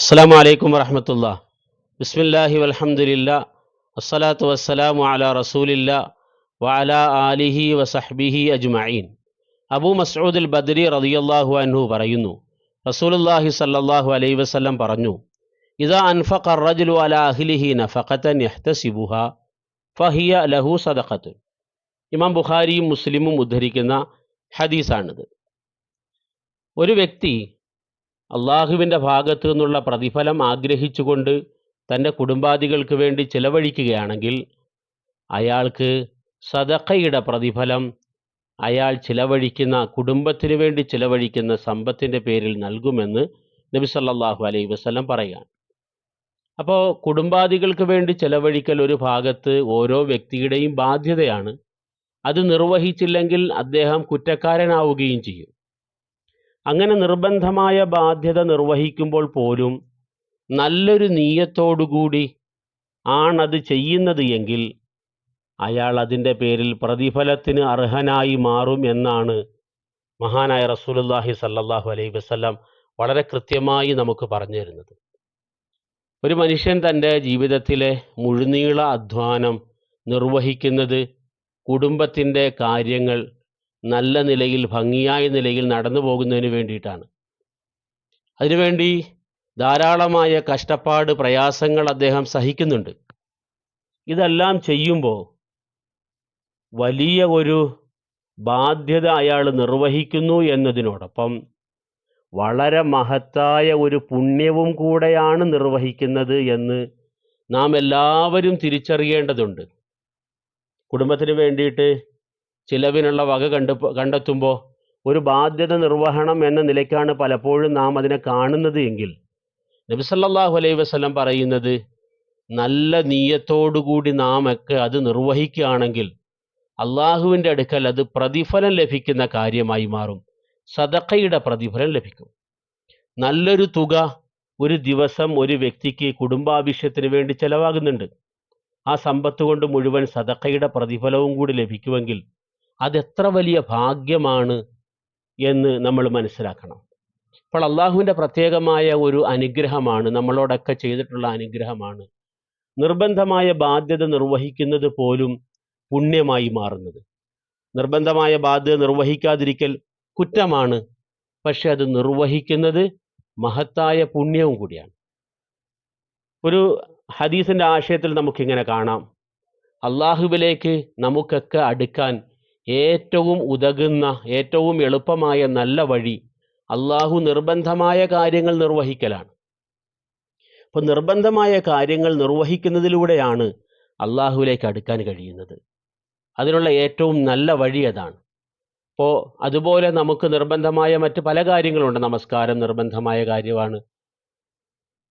അസ്സാം വലൈക്കും വറഹമത്തുള്ള. ബിസ്മില്ലാഹി വൽഹംദുലില്ല. അസ്സലാത്തു വസ്സലാമു അല റസൂലില്ല വഅല ആലിഹി വസഹ്ബിഹി അജ്മഈൻ. അബൂ മസ്ഊദുൽ ബദരി റളിയല്ലാഹു അൻഹു പറയുന്നു. റസൂലുള്ളാഹി സല്ലല്ലാഹു അലൈഹി വസല്ലം പറഞ്ഞു ഇദാ അൻഫഖ റജുലു അല അഹ്ലിഹി നഫഖതൻ യഹ്തസിബുഹ ഫഹിയ ലഹു സദഖത്തുൻ. ഇമാം ബുഖാരിയും മുസ്ലിമും ഉദ്ധരിക്കുന്ന ഹദീസാണിത്. ഒരു വ്യക്തി അള്ളാഹുവിന്റെ ഭാഗത്തു നിന്നുള്ള പ്രതിഫലം ആഗ്രഹിച്ചുകൊണ്ട് തന്റെ കുടുംബാദികൾക്ക് വേണ്ടി ചിലവഴിക്കുകയാണെങ്കിൽ അയാൾക്ക് സദഖയുടെ പ്രതിഫലം അയാൾ ചിലവഴിക്കുന്ന കുടുംബത്തിന് വേണ്ടി ചിലവഴിക്കുന്ന സമ്പത്തിന്റെ പേരിൽ നൽകുമെന്ന് നബി സല്ലാഹു അലൈഹി വസ്ലം പറയുകയാണ്. അപ്പോൾ കുടുംബാദികൾക്ക് വേണ്ടി ചിലവഴിക്കൽ ഒരു ഭാഗത്ത് ഓരോ വ്യക്തിയുടെയും ബാധ്യതയാണ്. അത് നിർവഹിച്ചില്ലെങ്കിൽ അദ്ദേഹം കുറ്റക്കാരനാവുകയും ചെയ്യും. അങ്ങനെ നിർബന്ധമായ ബാധ്യത നിർവഹിക്കുമ്പോൾ പോലും നല്ലൊരു നീയത്തോടുകൂടി ആണത് ചെയ്യുന്നത് എങ്കിൽ അയാൾ അതിന്റെ പേരിൽ പ്രതിഫലത്തിന് അർഹനായി മാറും എന്നാണ് മഹാനായ റസൂലുള്ളാഹി സല്ലല്ലാഹു അലൈഹി വസല്ലം വളരെ കൃത്യമായി നമുക്ക് പറഞ്ഞു തരുന്നത്. ഒരു മനുഷ്യൻ തന്റെ ജീവിതത്തിലെ മുഴുനീള അധ്വാനം നിർവഹിക്കുന്നത് കുടുംബത്തിന്റെ കാര്യങ്ങൾ നല്ല നിലയിൽ ഭംഗിയായ നിലയിൽ നടന്നു പോകുന്നതിന് വേണ്ടിയിട്ടാണ്. അതിനുവേണ്ടി ധാരാളമായ കഷ്ടപ്പാട് പ്രയാസങ്ങൾ അദ്ദേഹം സഹിക്കുന്നുണ്ട്. ഇതെല്ലാം ചെയ്യുമ്പോൾ വലിയ ഒരു ബാധ്യത അയാൾ നിർവഹിക്കുന്നു എന്നതിനോടൊപ്പം വളരെ മഹത്തായ ഒരു പുണ്യവും കൂടെയാണ് നിർവഹിക്കുന്നത് എന്ന് നാം എല്ലാവരും തിരിച്ചറിയേണ്ടതുണ്ട്. കുടുംബത്തിന് വേണ്ടിയിട്ട് ചിലവിനുള്ള വക കണ്ടു കണ്ടെത്തുമ്പോൾ ഒരു ബാധ്യത നിർവഹണം എന്ന നിലയ്ക്കാണ് പലപ്പോഴും നാം അതിനെ കാണുന്നത് എങ്കിൽ. നബിസല്ലാഹു അലൈഹി വസ്ലം പറയുന്നത് നല്ല നീയത്തോടുകൂടി നാം ഒക്കെ അത് നിർവഹിക്കുകയാണെങ്കിൽ അള്ളാഹുവിന്റെ അടുക്കൽ അത് പ്രതിഫലം ലഭിക്കുന്ന കാര്യമായി മാറും. സദക്കയുടെ പ്രതിഫലം ലഭിക്കും. നല്ലൊരു തുക ഒരു ദിവസം ഒരു വ്യക്തിക്ക് കുടുംബാവശ്യത്തിന് വേണ്ടി ചെലവാകുന്നുണ്ട്. ആ സമ്പത്ത് കൊണ്ട് മുഴുവൻ സദക്കയുടെ പ്രതിഫലവും കൂടി ലഭിക്കുമെങ്കിൽ അതെത്ര വലിയ ഭാഗ്യമാണ് എന്ന് നമ്മൾ മനസ്സിലാക്കണം. അപ്പോൾ അള്ളാഹുവിന്റെ പ്രത്യേകമായ ഒരു അനുഗ്രഹമാണ് നമ്മളോടൊക്കെ ചെയ്തിട്ടുള്ള അനുഗ്രഹമാണ്. നിർബന്ധമായ ബാധ്യത നിർവഹിക്കുന്നത് പോലും പുണ്യമായി മാറുന്നത്. നിർബന്ധമായ ബാധ്യത നിർവഹിക്കാതിരിക്കൽ കുറ്റമാണ് പക്ഷെ അത് നിർവഹിക്കുന്നത് മഹത്തായ പുണ്യവും കൂടിയാണ്. ഒരു ഹദീസിന്റെ ആശയത്തിൽ നമുക്കിങ്ങനെ കാണാം. അള്ളാഹുവിലേക്ക് നമുക്കൊക്കെ അടുക്കാൻ ഏറ്റവും ഉതകുന്ന ഏറ്റവും എളുപ്പമായ നല്ല വഴി അള്ളാഹു നിർബന്ധമായ കാര്യങ്ങൾ നിർവഹിക്കലാണ്. അപ്പോൾ നിർബന്ധമായ കാര്യങ്ങൾ നിർവഹിക്കുന്നതിലൂടെയാണ് അള്ളാഹുവിലേക്ക് അടുക്കാൻ കഴിയുന്നത്. അതിനുള്ള ഏറ്റവും നല്ല വഴി അതാണ്. അപ്പോൾ അതുപോലെ നമുക്ക് നിർബന്ധമായ മറ്റ് പല കാര്യങ്ങളുണ്ട്. നമസ്കാരം നിർബന്ധമായ കാര്യമാണ്.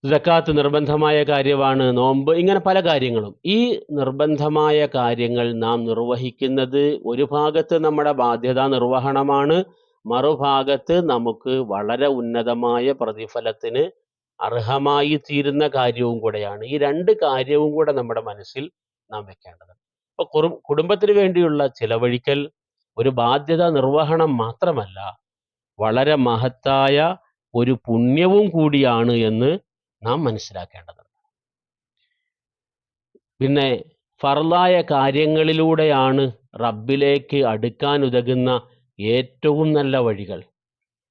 ജക്കാത്ത് നിർബന്ധമായ കാര്യമാണ് നോമ്പ് ഇങ്ങനെ പല കാര്യങ്ങളും. ഈ നിർബന്ധമായ കാര്യങ്ങൾ നാം നിർവഹിക്കുന്നത് ഒരു ഭാഗത്ത് നമ്മുടെ ബാധ്യതാ നിർവഹണമാണ് മറുഭാഗത്ത് നമുക്ക് വളരെ ഉന്നതമായ പ്രതിഫലത്തിന് അർഹമായി തീരുന്ന കാര്യവും കൂടെയാണ്. ഈ രണ്ട് കാര്യവും കൂടെ നമ്മുടെ മനസ്സിൽ നാം വെക്കേണ്ടത് അപ്പോൾ കുറു കുടുംബത്തിന് വേണ്ടിയുള്ള ചിലവഴിക്കൽ ഒരു ബാധ്യത നിർവഹണം മാത്രമല്ല വളരെ മഹത്തായ ഒരു പുണ്യവും കൂടിയാണ് എന്ന് നാം മനസ്സിലാക്കേണ്ടതുണ്ട്. പിന്നെ ഫർലായ കാര്യങ്ങളിലൂടെയാണ് റബ്ബിലേക്ക് അടുക്കാൻ ഉതകുന്ന ഏറ്റവും നല്ല വഴികൾ.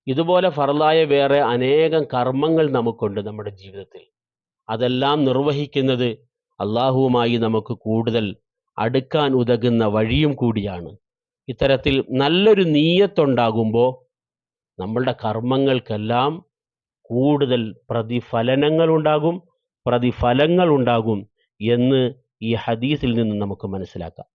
ഇതുപോലെ ഫർലായ വേറെ അനേകം കർമ്മങ്ങൾ നമുക്കുണ്ട് നമ്മുടെ ജീവിതത്തിൽ. അതെല്ലാം നിർവഹിക്കുന്നത് അള്ളാഹുവുമായി നമുക്ക് കൂടുതൽ അടുക്കാൻ ഉതകുന്ന വഴിയും കൂടിയാണ്. ഇത്തരത്തിൽ നല്ലൊരു നീയത്തുണ്ടാകുമ്പോൾ നമ്മളുടെ കർമ്മങ്ങൾക്കെല്ലാം കൂടുതൽ പ്രതിഫലനങ്ങൾ ഉണ്ടാകും പ്രതിഫലങ്ങൾ ഉണ്ടാകും എന്ന് ഈ ഹദീസിൽ നിന്ന് നമുക്ക് മനസ്സിലാക്കാം.